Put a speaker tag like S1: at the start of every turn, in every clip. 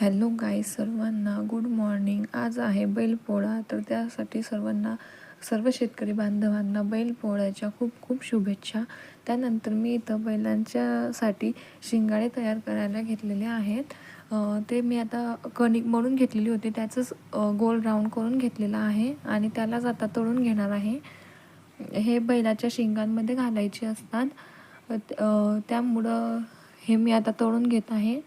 S1: Hello गाई सर्वांना good morning. आज आहे बैलपोळा तर त्यासाठी सर्वांना सर्व शेतकरी बांधवांना बैलपोळ्याच्या खूप खूप शुभेच्छा. त्यानंतर मी इथं बैलांच्यासाठी शिंगाडे तयार करायला घेतलेले आहेत. ते मी आता कणिक मळून घेतलेली होती त्याचंच गोल राऊंड करून घेतलेलं आहे आणि त्यालाच आता तळून घेणार आहे. हे बैलाच्या शिंगांमध्ये घालायचे असतात. त्यामुळं हे मी आता तळून घेत आहे.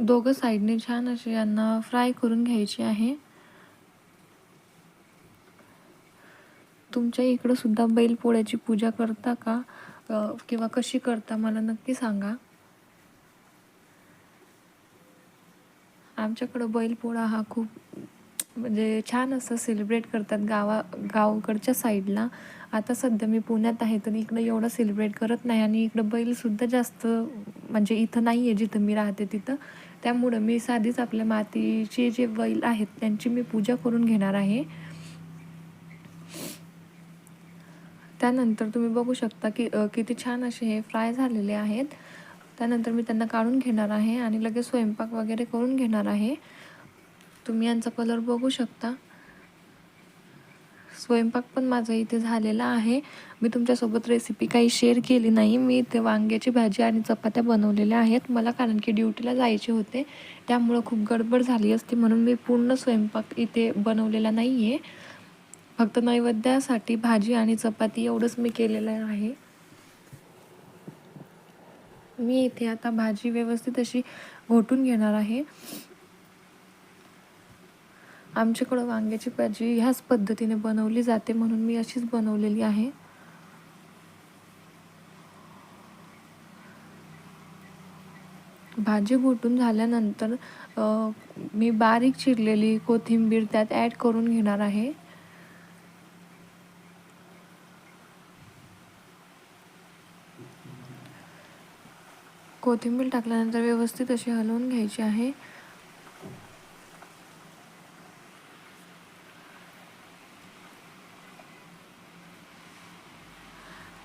S1: दोघं साईडने छान असे यांना फ्राय करून घ्यायचे आहे. तुमच्या इकडं सुद्धा बैलपोळ्याची पूजा करता का? किंवा कशी करता मला नक्की सांगा. आमच्याकडं बैलपोळा हा खूप म्हणजे छान असं सेलिब्रेट करतात गावा गावाकडच्या साईडला. आता सध्या मी पुण्यात आहे तर इकडं एवढं सेलिब्रेट करत नाही. आणि इकडं बैलसुद्धा जास्त म्हणजे इथं नाही आहे जिथं मी राहते तिथं. त्यामुळं मी साधीच आपल्या मातीचे जे बैल आहेत त्यांची मी पूजा करून घेणार आहे. त्यानंतर तुम्ही बघू शकता की किती छान असे हे फ्राय झालेले आहेत. त्यानंतर मी त्यांना काढून घेणार आहे आणि लगेच स्वयंपाक वगैरे करून घेणार आहे. तुम्ही यांचा कलर बघू शकता. स्वयंपाक पण माझा इथे झालेला आहे. मी तुमच्यासोबत रेसिपी काही शेअर केली नाही. मी इथे वांग्याची भाजी आणि चपात्या बनवलेल्या आहेत. मला कारण की ड्युटीला जायचे होते. त्यामुळं खूप गडबड झाली असती म्हणून मी पूर्ण स्वयंपाक इथे बनवलेला नाही आहे फक्त नैवेद्यासाठी भाजी आणि चपाती एवढंच मी केलेलं आहे. मी इथे आता भाजी व्यवस्थित अशी घोटून घेणार आहे. आमच्याकडं वांग्याची भाजी ह्याच पद्धतीने बनवली जाते म्हणून मी अशीच बनवलेली आहे. भाजी घोटून झाल्यानंतर मी बारीक चिरलेली कोथिंबीर त्यात ॲड करून घेणार आहे. कोथिंबीर टाकल्यानंतर व्यवस्थित अशी हलवून घ्यायची आहे.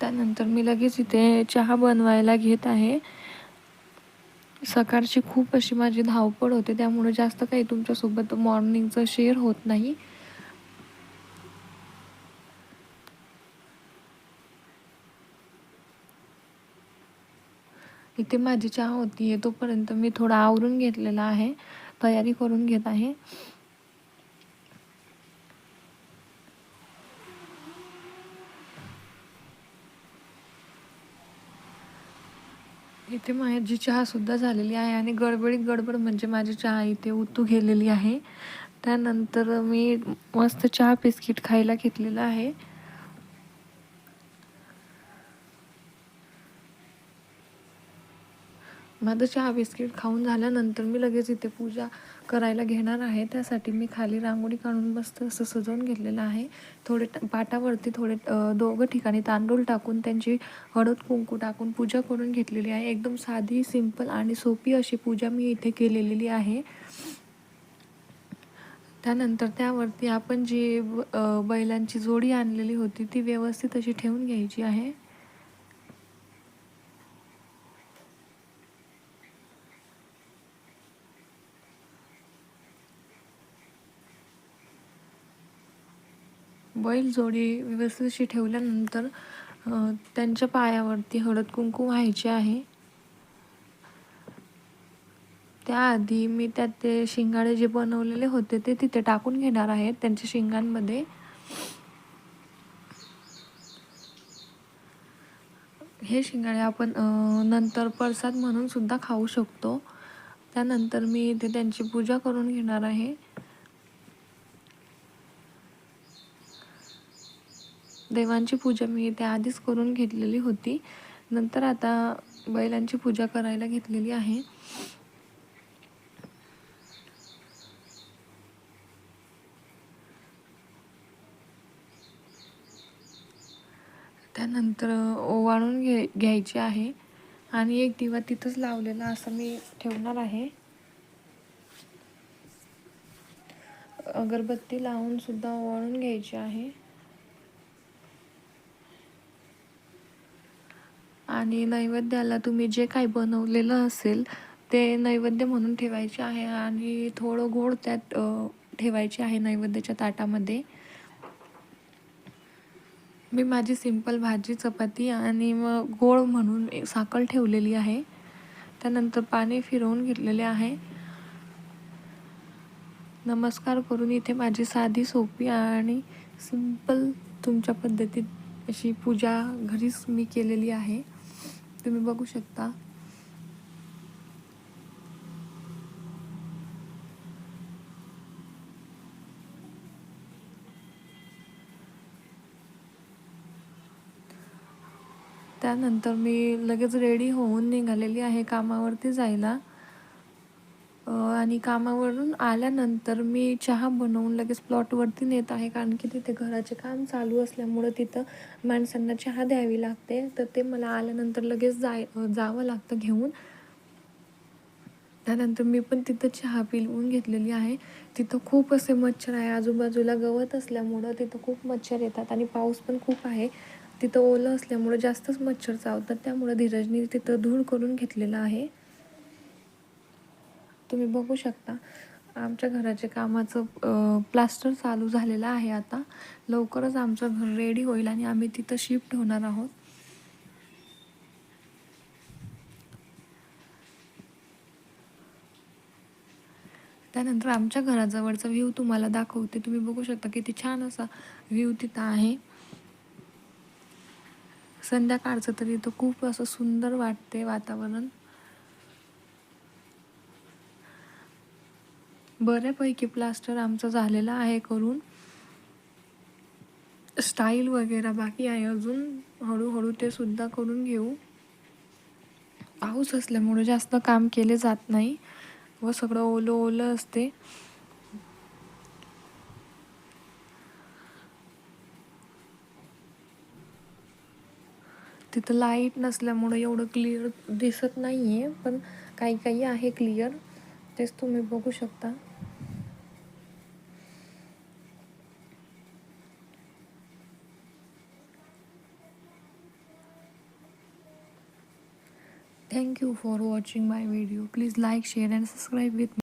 S1: त्यानंतर मी लगेच इथे चहा बनवायला घेत आहे. सकाळची खूप अशी माझी धावपळ होते त्यामुळे जास्त काही तुमच्यासोबत मॉर्निंगचं शेअर होत नाही. इथे माझी चहा होती आहे तोपर्यंत मी थोडा आवरून घेतलेला आहे तयारी करून घेत आहे. इथे माझी चहासुद्धा झालेली आहे आणि गडबडीत गडबड म्हणजे माझी चहा इथे उतू गेलेली आहे. त्यानंतर मी मस्त चहा बिस्किट खायला घेतलेलं आहे. माझं चहा बिस्किट खाऊन झाल्यानंतर मी लगेच इथे पूजा करायला घेणार आहे. त्यासाठी मी खाली रांगोळी काढून मस्त असं सजवून घेतलेलं आहे. थोडे पाटावरती थोडे दोघं ठिकाणी तांदूळ टाकून त्यांची हळद कुंकू टाकून पूजा करून घेतलेली आहे. एकदम साधी सिंपल आणि सोपी अशी पूजा मी इथे केलेली आहे. त्यानंतर त्यावरती आपण जी बैलांची जोडी आणलेली होती ती व्यवस्थित अशी ठेवून घ्यायची आहे. बैल जोडी व्यवस्थित अशी ठेवल्यानंतर त्यांच्या पायावरती हळद कुंकू व्हायचे आहे. त्याआधी मी त्यात ते शिंगाडे जे बनवलेले होते ते तिथे टाकून घेणार आहेत त्यांच्या शिंगांमध्ये हे शिंगाडे आपण नंतर प्रसाद म्हणून सुद्धा खाऊ शकतो. त्यानंतर मी इथे त्यांची पूजा करून घेणार आहे. देवांची पूजा मी त्या आधीच करून घेतलेली होती. नंतर आता बैलांची पूजा करायला घेतलेली आहे. त्यानंतर ओवाळून घे घ्यायची आहे. आणि एक दिवा तिथंच लावलेला असं मी ठेवणार आहे. अगरबत्ती लावून सुद्धा ओवाळून घ्यायची आहे. आणि नैवेद्याला तुम्ही जे काही बनवलेलं असेल ते नैवेद्य म्हणून ठेवायचे आहे आणि थोडं गोड त्यात ठेवायचे आहे नैवेद्याच्या ताटामध्ये. मी माझी सिंपल भाजी चपाती आणि मग गोड म्हणून साखर ठेवलेली आहे. त्यानंतर पाणी फिरवून घेतलेले आहे. नमस्कार करून इथे माझी साधी सोपी आणि सिंपल तुमच्या पद्धतीत अशी पूजा घरीच मी केलेली आहे. तुम्ही बघू शकता. त्यानंतर मी लगेच रेडी होऊन निघालेली आहे कामावरती जायला. आणि कामावरून आल्यानंतर मी चहा बनवून लगेच प्लॉटवरती नेत आहे. कारण की तिथे घराचे काम चालू असल्यामुळं तिथं माणसांना चहा द्यावी लागते. तर ते मला आल्यानंतर लगेच जाय जावं लागतं घेऊन. त्यानंतर मी पण तिथं चहा पिलवून घेतलेली आहे. तिथं खूप असे मच्छर आहे. आजूबाजूला गवत असल्यामुळं तिथं खूप मच्छर येतात आणि पाऊस पण खूप आहे. तिथं ओलं असल्यामुळं जास्तच मच्छर चावतात. त्यामुळं धीरजनी तिथं धूळ करून घेतलेलं आहे. तुम्ही बघू शकता. आमच्या घराच्या कामाचं प्लास्टर चालू झालेलं आहे आता. लवकरच आमचं घर रेडी होईल आणि आम्ही तिथं शिफ्ट होणार आहोत. त्यानंतर आमच्या घराजवळचा व्ह्यू तुम्हाला दाखवते. तुम्ही बघू शकता किती छान असा व्ह्यू तिथं आहे. संध्याकाळचं तरी इथं खूप असं सुंदर वाटते वातावरण. बऱ्यापैकी प्लास्टर आमचं झालेलं आहे करून. स्टाईल वगैरे बाकी आहे. अजून हळूहळू ते सुद्धा करून घेऊ. पाऊस असल्यामुळे जास्त काम केले जात नाही. व सगळं ओलं ओलं असते. तिथं लाइट नसल्यामुळं एवढं क्लिअर दिसत नाही आहे पण काही काही आहे क्लिअर. तेच तुम्ही बघू शकता. Thank you for watching my video. Please like, share and subscribe with me.